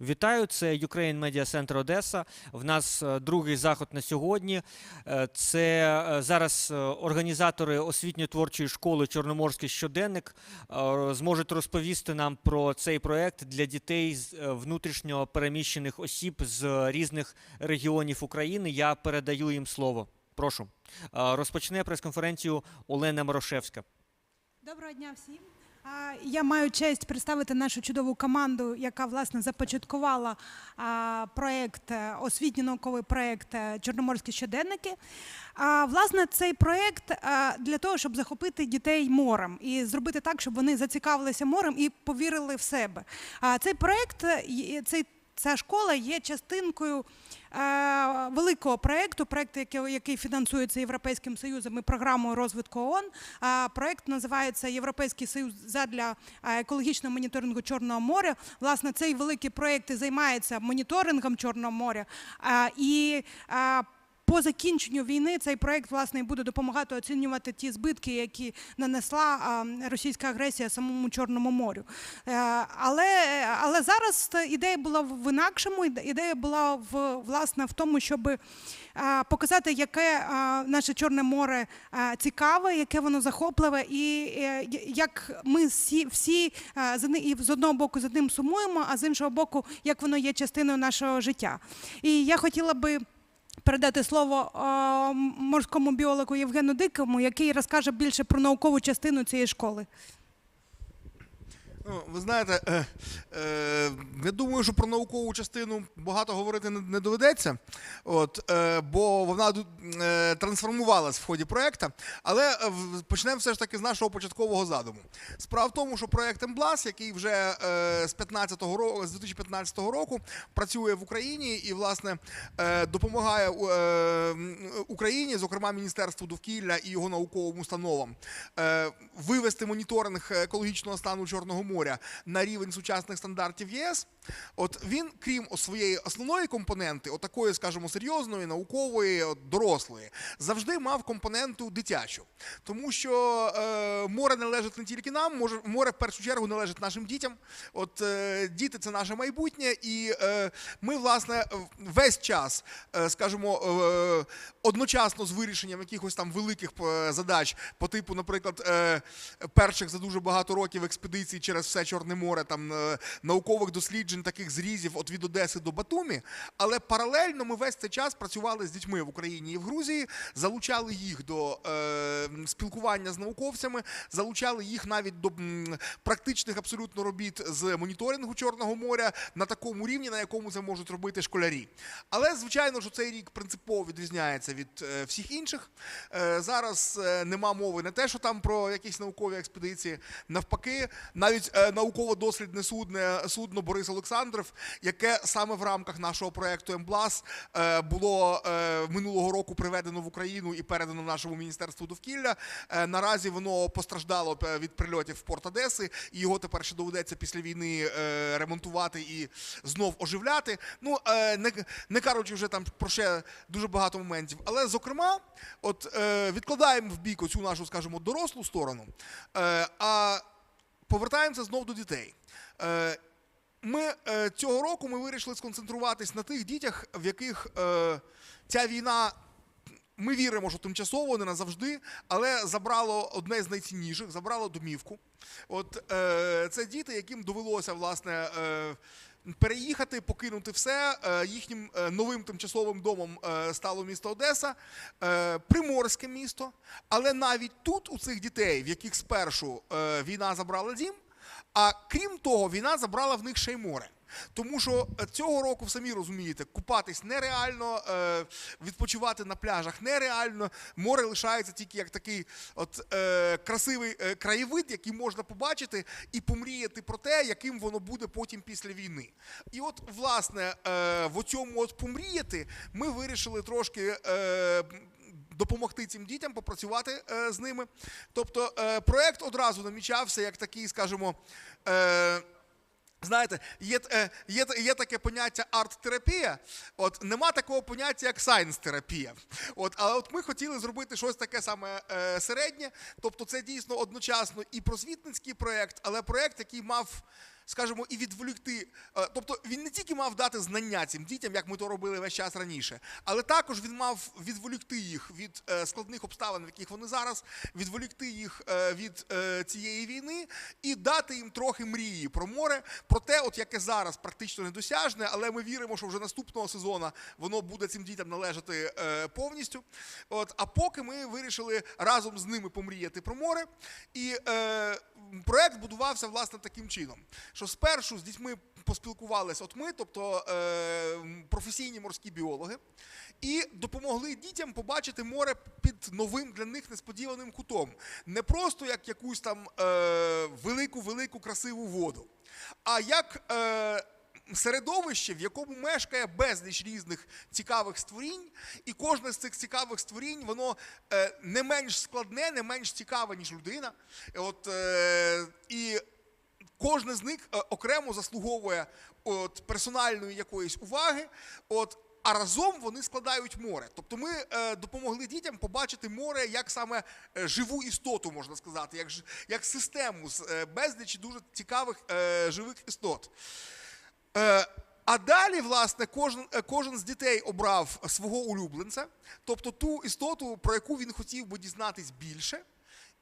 Вітаю, це Ukraine Media Center Одеса. В нас е, другий заход на сьогодні. Е, Це е, зараз організатори освітньо-творчої школи Чорноморський щоденник зможуть розповісти нам про цей проект для дітей з внутрішньо переміщених осіб з різних регіонів України. Я передаю їм слово. Прошу. Розпочне прес-конференцію Олена Морошевська. Доброго дня всім. Я маю честь представити нашу чудову команду, яка власне започаткувала проект, е, освітньо науковий проект е, Чорноморські щоденники. А, Власне, цей проект е, для того, щоб захопити дітей морем і зробити так, щоб вони зацікавилися морем і повірили в себе. А цей проект, Ця школа є частинкою великого проєкту, проєкт, який, фінансується Європейським Союзом і програмою розвитку ООН. А, проєкт називається Європейський Союз задля е, екологічного моніторингу Чорного моря. Власне, цей великий проєкт і займається моніторингом Чорного моря. І по закінченню війни цей проект власне буде допомагати оцінювати ті збитки, які нанесла російська агресія самому Чорному морю. Е, Але, але зараз ідея була в інакшому. Іде- Ідея була в власне в тому, щоб показати, яке наше Чорне море цікаве, яке воно захопливе, і е, як ми всі, всі з одного боку за ним сумуємо, а з іншого боку, як воно є частиною нашого життя. І я хотіла би. Передати слово морському біологу Євгену Дикому, який розкаже більше про наукову частину цієї школи. Ну, ви знаєте, е, е, я думаю, що про наукову частину багато говорити не, не доведеться, от, е, бо вона е, трансформувалась в ході проекту. Але е, почнемо все ж таки з нашого початкового задуму. Справа в тому, що проект Емблас, який вже е, з 15-го року, з 2015 року працює в Україні і, власне, е, допомагає е, Україні, зокрема Міністерству довкілля і його науковим установам, е, вивести моніторинг екологічного стану Чорного моря на рівень сучасних стандартів ЄС. От він, крім своєї основної компоненти, отакої, скажімо, серйозної, наукової, от, дорослої, завжди мав компоненту дитячу. Тому що е, море належить не тільки нам, може, море в першу чергу належить нашим дітям. От е, діти це наше майбутнє, і е, ми, власне, весь час, е, скажімо, е, одночасно з вирішенням якихось там великих е, задач по типу, наприклад, е, перших за дуже багато років експедицій через все Чорне море, там е, наукових досліджень, таких зрізів от від Одеси до Батумі. Але паралельно ми весь цей час працювали з дітьми в Україні і в Грузії, залучали їх до е, спілкування з науковцями, залучали їх навіть до м, практичних абсолютно робіт з моніторингу Чорного моря на такому рівні, на якому це можуть робити школярі. Але звичайно, що цей рік принципово відрізняється від е, всіх інших. Е, зараз е, нема мови не те, що там про якісь наукові експедиції. Навпаки, навіть е, науково-дослідне судне судно Борис Олександров, яке саме в рамках нашого проекту Емблас е, було е, минулого року приведено в Україну і передано нашому міністерству довкілля. Е, наразі воно постраждало е, від прильотів в порт Одеси, і його тепер ще доведеться після війни е, ремонтувати і знов оживляти. Ну е, не, не кажучи вже там про ще дуже багато моментів. Але зокрема, от е, відкладаємо в бік оцю нашу, скажімо, дорослу сторону, е, а повертаємося знов до дітей. Е, ми е, цього року ми вирішили сконцентруватись на тих дітях, в яких е, ця війна. Ми віримо, що тимчасово не назавжди, але забрало одне з найцінніших, забрало домівку. От е, це діти, яким довелося власне е, переїхати, покинути все. Е, їхнім е, новим тимчасовим домом е, стало місто Одеса, приморське місто. Але навіть тут у цих дітей, в яких спершу війна забрала дім, а крім того, війна забрала в них ще й море. Тому що е, цього року, самі розумієте, купатись нереально, е, відпочивати на пляжах нереально. Море лишається тільки як такий от е, красивий краєвид, який можна побачити і помріяти про те, яким воно буде потім після війни. І от, власне, е, в цьому от помріяти ми вирішили трошки. Допомогти цим дітям попрацювати е, з ними. Тобто е, проект одразу намічався як такий, скажімо. Е, Знаєте, є, є, є таке поняття арт-терапія. От нема такого поняття, як сайнс-терапія. От, але от ми хотіли зробити щось таке саме е, середнє. Тобто, це дійсно одночасно і просвітницький проєкт, але проєкт, який мав скажімо, і відволікти. е, Тобто він не тільки мав дати знання цим дітям, як ми то робили весь час раніше, але також він мав відволікти їх від е, складних обставин, в яких вони зараз, відволікти їх е, від цієї війни і дати їм трохи мрії про море, про те, от яке зараз практично недосяжне, але ми віримо, що вже наступного сезону воно буде цим дітям належати повністю. От, а поки ми вирішили разом з ними помріяти про море. І проект будувався власне таким чином, що спершу з дітьми поспілкувалися от ми, тобто е, професійні морські біологи, і допомогли дітям побачити море під новим для них несподіваним кутом. Не просто як якусь там е, велику, велику красиву воду, а як. Е, середовище, в якому мешкає безліч різних цікавих створінь, і кожне з цих цікавих створінь, воно е, не менш складне, не менш цікаве, ніж людина. От, е, і кожне з них е, окремо заслуговує от, персональної якоїсь уваги. От, а разом вони складають море. Тобто ми е, допомогли дітям побачити море як саме е, живу істоту, можна сказати, як, як систему з е, безлічі дуже цікавих е, живих істот. Е, а далі, власне, кожен, е, кожен з дітей обрав свого улюбленця, тобто ту істоту, про яку він хотів би дізнатись більше.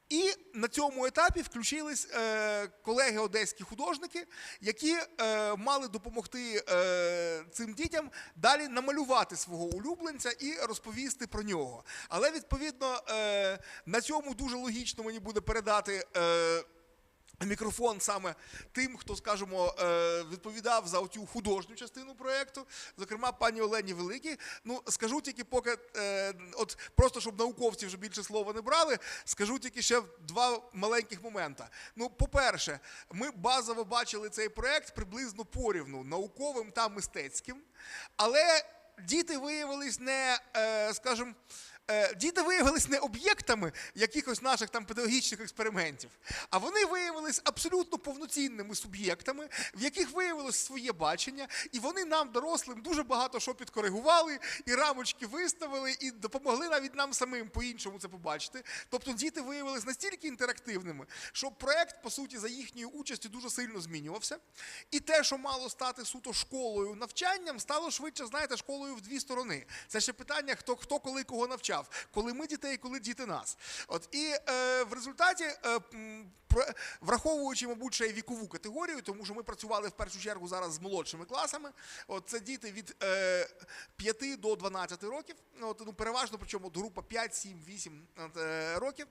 І на цьому етапі включились е, колеги одеські художники, які е, мали допомогти е, цим дітям далі намалювати свого улюбленця і розповісти про нього. Але відповідно на цьому дуже логічно мені буде передати. Мікрофон саме тим, хто, скажімо, е, відповідав за цю художню частину проєкту, зокрема пані Олені Великій. Ну, скажу тільки, поки е, от просто щоб науковці вже більше слова не брали, скажу тільки ще два маленьких момента. Ну, по-перше, ми базово бачили цей проєкт приблизно порівну науковим та мистецьким, але діти виявились не, е, скажімо, діти виявились не об'єктами якихось наших там педагогічних експериментів, а вони виявились абсолютно повноцінними суб'єктами, в яких виявилось своє бачення, і вони нам, дорослим, дуже багато що підкоригували, і рамочки виставили, і допомогли навіть нам самим по-іншому це побачити. Тобто діти виявились настільки інтерактивними, що проект, по суті, за їхньою участю дуже сильно змінювався. І те, що мало стати суто школою навчанням, стало швидше, знаєте, школою в дві сторони. Це ще питання, хто, хто коли кого навчав, коли ми дітей, коли діти нас. От і е, в результаті, е, враховуючи, мабуть, ще й вікову категорію, тому що ми працювали в першу чергу зараз з молодшими класами. От це діти від е, 5 до 12 років. От, ну, переважно, причому група 5, 7, 8 от, е, років.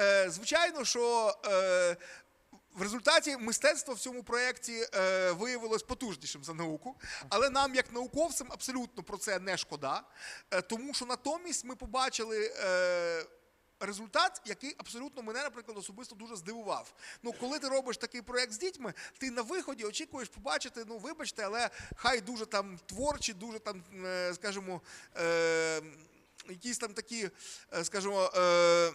Е, звичайно, що. Е, в результаті мистецтво в цьому проєкті е, виявилось потужнішим за науку, але нам, як науковцям, абсолютно про це не шкода, е, тому що натомість ми побачили. Е, Результат, який абсолютно мене, наприклад, особисто дуже здивував. Ну, коли ти робиш такий проєкт з дітьми, ти на виході очікуєш побачити, ну вибачте, але хай дуже там творчі, дуже там, е, скажімо, е, якісь там такі, е, скажімо, е,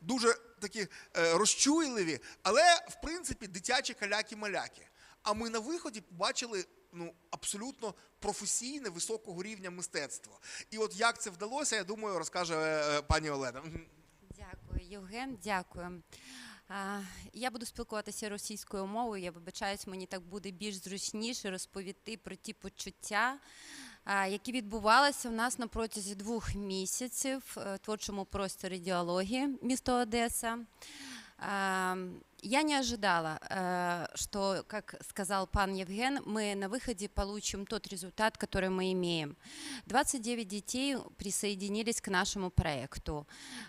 дуже такі е, розчуйливі, але в принципі дитячі каляки-маляки. А ми на виході побачили ну, абсолютно професійне високого рівня мистецтво. І от як це вдалося, я думаю, розкаже е, пані Олена. Дякую, Євген, дякую. Я буду спілкуватися російською мовою. Я вибачаюсь, мені так буде більш зручніше розповісти про ті почуття, які відбувалися в нас на протязі двох місяців е, в творчому просторі діалогії міста Одеса. Я не ожидала, э, что, как сказал пан Евген, мы на выходе получим тот результат, который мы имеем. 29 детей присоединились к нашему проекту.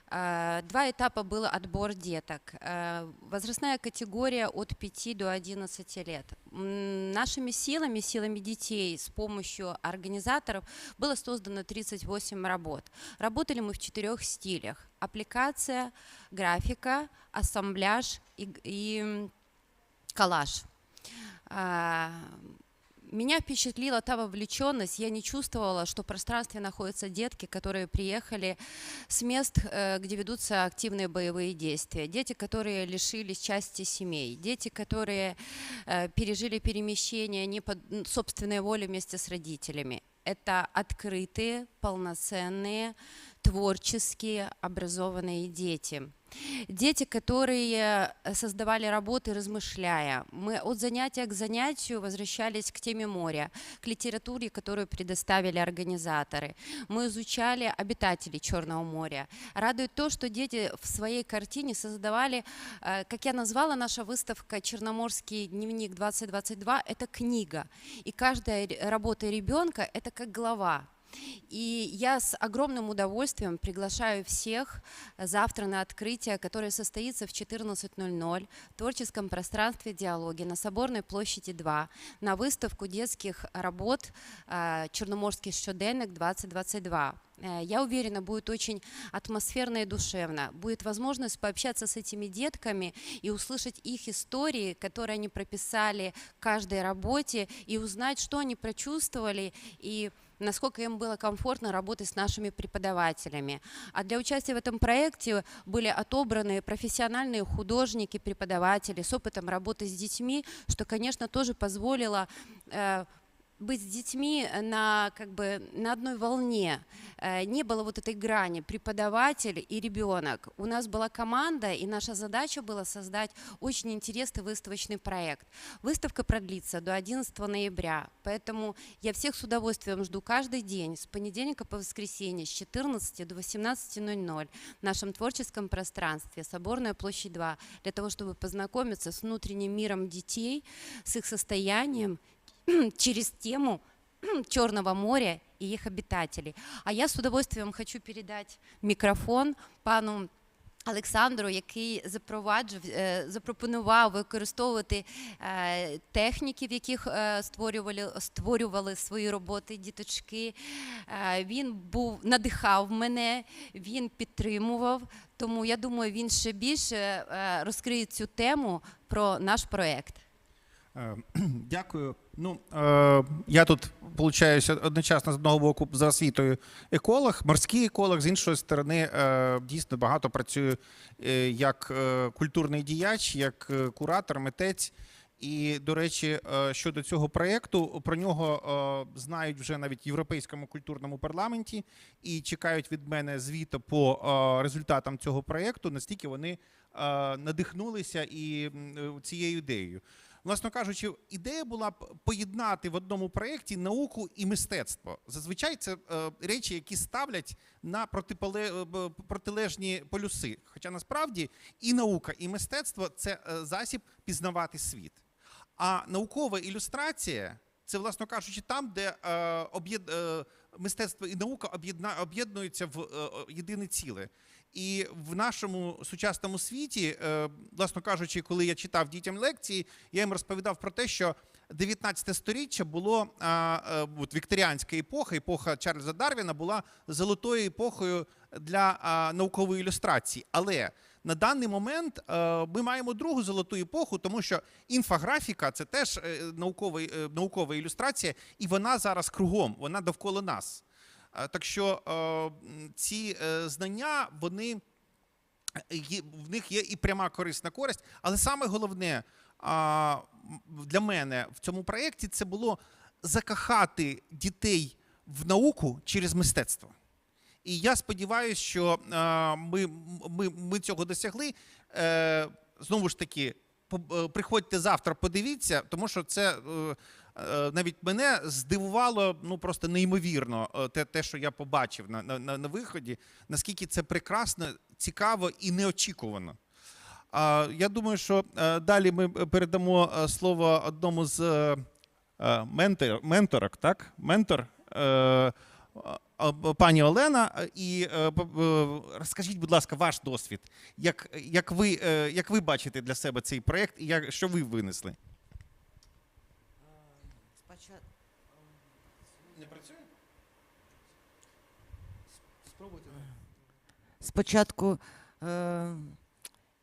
Э, Два этапа был отбор деток. Э, Возрастная категория от 5 до 11 лет. Нашими силами, силами детей с помощью организаторов было создано 38 работ. Работали мы в четырех стилях. Аппликация, графика, ассамбляж и, и коллаж. А, Меня впечатлила та вовлеченность. Я не чувствовала, что в пространстве находятся детки, которые приехали с мест, э, где ведутся активные боевые действия. Дети, которые лишились части семей. Дети, которые э, пережили перемещение не по собственной воле вместе с родителями. Это открытые, полноценные, творческие, образованные дети. Дети, которые э, создавали работы, размышляя. Мы от занятия к занятию возвращались к теме моря, к литературе, которую предоставили организаторы. Мы изучали обитателей Черного моря. Радует то, что дети в своей картине создавали, э, как я назвала, наша выставка «Черноморский дневник 2022» — это книга. И каждая работа ребенка — это как глава. И я с огромным удовольствием приглашаю всех завтра на открытие, которое состоится в 14.00 в творческом пространстве «Диалоги» на Соборной площади 2 на выставку детских работ э, «Черноморский щоденник 2022». Э, Я уверена, будет очень атмосферно и душевно. Будет возможность пообщаться с этими детками и услышать их истории, которые они прописали в каждой работе, и узнать, что они прочувствовали, и насколько им было комфортно работать с нашими преподавателями. А для участия в этом проекте были отобраны профессиональные художники, преподаватели с опытом работы с детьми, что, конечно, тоже позволило э, быть с детьми на, как бы, на одной волне. Э, Не было вот этой грани преподаватель и ребенок. У нас была команда, и наша задача была создать очень интересный выставочный проект. Выставка продлится до 11 ноября, поэтому я всех с удовольствием жду каждый день, с понедельника по воскресенье, с 14 до 18.00 в нашем творческом пространстве Соборная площадь 2, для того, чтобы познакомиться с внутренним миром детей, с их состоянием, через тему Черного моря и их обитателей. А я з удовольствием хочу передати мікрофон пану Олександру, який запроваджив, е, запропонував використовувати е, техніки, в яких е, створювали, створювали свої роботи діточки. Він був надихав мене, він підтримував. Тому я думаю, він ще більше розкриє цю тему про наш проект. Е, Дякую. Ну, е, я тут, получаюся, одночасно з одного боку за освітою еколог, морський еколог, з іншої сторони, е, дійсно багато працюю як культурний діяч, як куратор, митець. І, до речі, щодо цього проєкту, про нього знають вже навіть в Європейському культурному парламенті і чекають від мене звіту по результатам цього проєкту, настільки вони надихнулися і цією ідеєю. Власно кажучи, ідея була б поєднати в одному проєкті науку і мистецтво. Зазвичай це е, речі, які ставлять на е, протилежні полюси. Хоча насправді і наука, і мистецтво це е, засіб пізнавати світ. А наукова ілюстрація це, власно кажучи, там, де е, мистецтво і наука об'єднуються в єдине ціле. І в нашому сучасному світі, е, власно кажучи, коли я читав дітям лекції, я їм розповідав про те, що 19 сторіччя було е, от, вікторіанська епоха, епоха Чарльза Дарвіна була золотою епохою для наукової ілюстрації. Але на даний момент е, ми маємо другу золоту епоху, тому що інфографіка це теж наукова, наукова ілюстрація, і вона зараз кругом, вона довкола нас. Е, Так що е, ці е, знання, вони в них є і пряма корисна користь, але саме головне для мене в цьому проєкті це було закохати дітей в науку через мистецтво. І я сподіваюся, що ми, ми, ми цього досягли. Знову ж таки, приходьте завтра, подивіться, тому що це навіть мене здивувало ну просто неймовірно е, те, те що я побачив на, на, на, виході, наскільки це прекрасно, цікаво і неочікувано. Я думаю, що е, далі ми передамо е, слово одному з е, е, ментор, менторок, так? Ментор. е, Пані Олена, е, і е, е, розкажіть, будь ласка, ваш досвід. Як, як, ви, е, як ви бачите для себе цей проєкт і як, що ви винесли? Спочатку Не працює? Спробуйте. Спочатку е,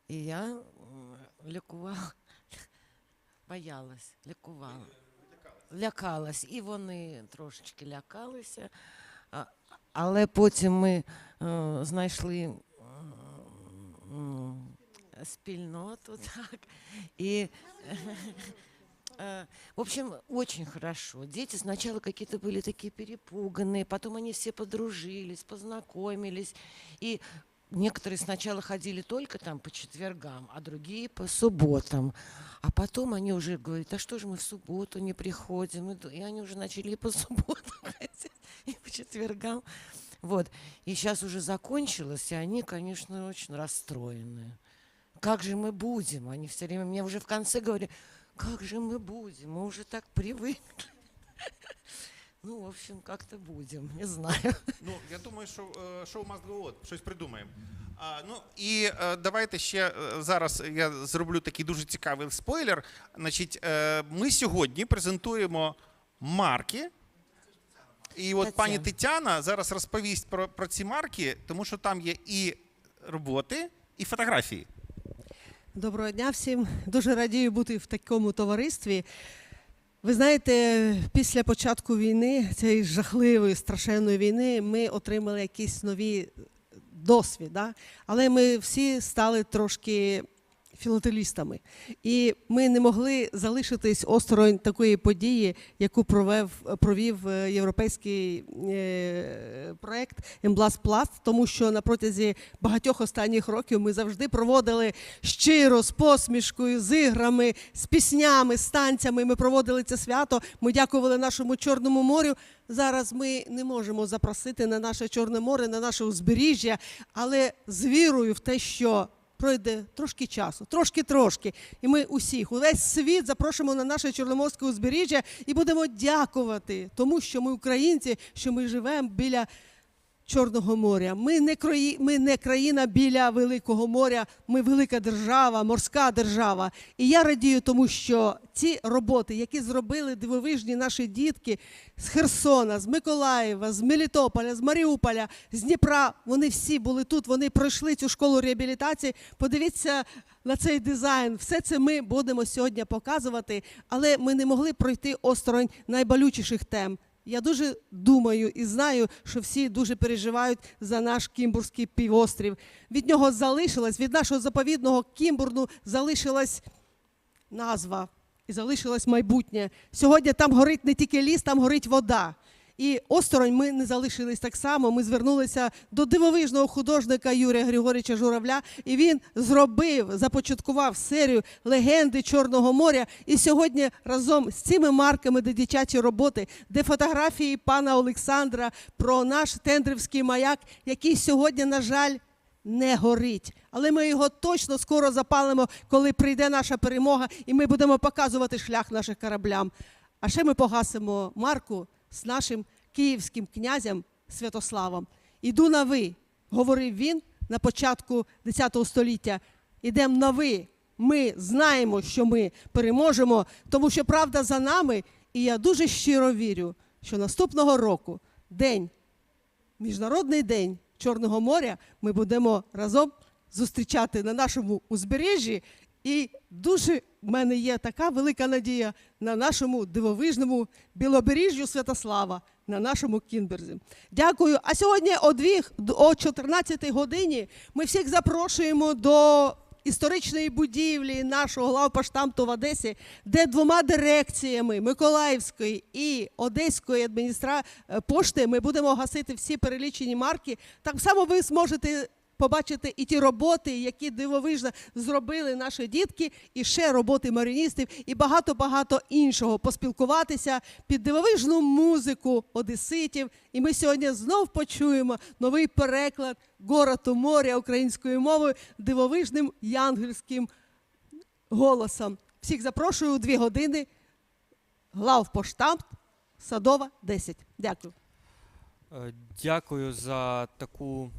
і я лікувала, боялась, лікувала. Лякалась. І вони трошечки лякалися. Але потім ми е, знайшли м, спільноту, так. І В общем, очень хорошо. Дети сначала какие-то были такие перепуганные, потом они все подружились, познакомились. И некоторые сначала ходили только там по четвергам, а другие по субботам. А потом они уже говорят, а что же мы в субботу не приходим? И они уже начали и по субботам ходить, и по четвергам. Вот. И сейчас уже закончилось, и они, конечно, очень расстроены. Как же мы будем? Они все время мне уже в конце говорят, как же мы будем? Мы уже так привыкли. Ну, в общем, как-то будем, не знаю. Ну, я думаю, що е, шоу must go on, щось придумаємо. А, ну і е, давайте ще е, зараз я зроблю такий дуже цікавий спойлер. Значить, е, ми сьогодні презентуємо марки. І от пані Тетяна. Тетяна зараз розповість про, про ці марки, тому що там є і роботи, і фотографії. Доброго дня всім. Дуже радію бути в такому товаристві. Ви знаєте, після початку війни, цієї жахливої, страшенної війни, ми отримали якісь нові досвід. Да? Але ми всі стали трошки філателістами. І ми не могли залишитись осторонь такої події, яку провев, провів е, європейський е, проект Емблас Пласт, тому що на протязі багатьох останніх років ми завжди проводили щиро, з посмішкою, з іграми, з піснями, з танцями. Ми проводили це свято. Ми дякували нашому Чорному морю. Зараз ми не можемо запросити на наше Чорне море, на наше узбережжя, але з вірою в те, що пройде трошки часу, трошки-трошки. І ми усіх, увесь світ запрошуємо на наше Чорноморське узбережжя і будемо дякувати тому, що ми українці, що ми живемо біля Чорного моря. Ми не, краї, ми не країна біля Великого моря, ми велика держава, морська держава. І я радію тому, що ці роботи, які зробили дивовижні наші дітки з Херсона, з Миколаєва, з Мелітополя, з Маріуполя, з Дніпра, вони всі були тут, вони пройшли цю школу реабілітації. Подивіться на цей дизайн. Все це ми будемо сьогодні показувати, але ми не могли пройти осторонь найболючіших тем. Я дуже думаю і знаю, що всі дуже переживають за наш Кімбурський півострів. Від нього залишилась, від нашого заповідного Кімбурну залишилась назва і залишилось майбутнє. Сьогодні там горить не тільки ліс, там горить вода. І осторонь ми не залишились так само. Ми звернулися до дивовижного художника Юрія Григорича Журавля, і він зробив, започаткував серію легенди Чорного моря. І сьогодні разом з цими марками, де дитячі роботи, де фотографії пана Олександра про наш тендрівський маяк, який сьогодні, на жаль, не горить. Але ми його точно скоро запалимо, коли прийде наша перемога, і ми будемо показувати шлях наших кораблям. А ще ми погасимо марку з нашим київським князем Святославом. Іду на ви, говорив він на початку X століття. Ідемо на ви. Ми знаємо, що ми переможемо, тому що правда за нами. І я дуже щиро вірю, що наступного року день Міжнародний день Чорного моря ми будемо разом зустрічати на нашому узбережжі. І дуже в мене є така велика надія на нашому дивовижному білобережжю Святослава, на нашому Кінберзі. Дякую. А сьогодні о, дві, о 14 годині ми всіх запрошуємо до історичної будівлі нашого главпоштамту в Одесі, де двома дирекціями Миколаївської і Одеської адміністра... е, пошти ми будемо гасити всі перелічені марки. Так само ви зможете побачити і ті роботи, які дивовижно зробили наші дітки, і ще роботи маріністів, і багато-багато іншого. Поспілкуватися під дивовижну музику одеситів. І ми сьогодні знов почуємо новий переклад «Город у моря українською мовою дивовижним янгельським голосом. Всіх запрошую у дві години. Главпоштамт Садова 10. Дякую. Е, Дякую за таку.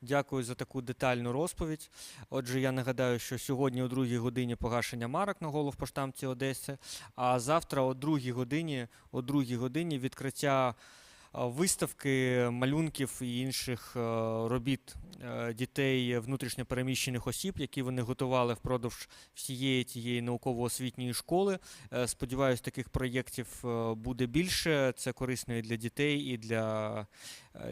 Дякую за таку детальну розповідь. Отже, я нагадаю, що сьогодні о другій годині погашення марок на головпоштамті Одеси, а завтра о другій годині, о другій годині відкриття е, виставки малюнків і інших е, робіт е, дітей внутрішньопереміщених осіб, які вони готували впродовж всієї тієї науково-освітньої школи. Сподіваюсь, таких проєктів буде більше. Це корисно і для дітей, і для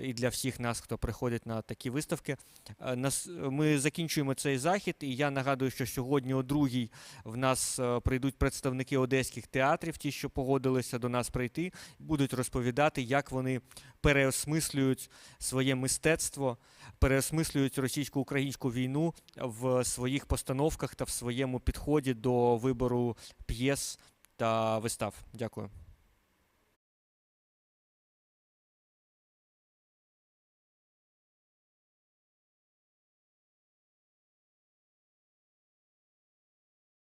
і для всіх нас, хто приходить на такі виставки. Е, Ми закінчуємо цей захід, і я нагадую, що сьогодні о другій в нас е, прийдуть представники одеських театрів, ті, що погодилися до нас прийти, будуть розповідати, як вони переосмислюють своє мистецтво, переосмислюють російсько-українську війну в своїх постановках та в своєму підході до вибору п'єс та вистав. Дякую.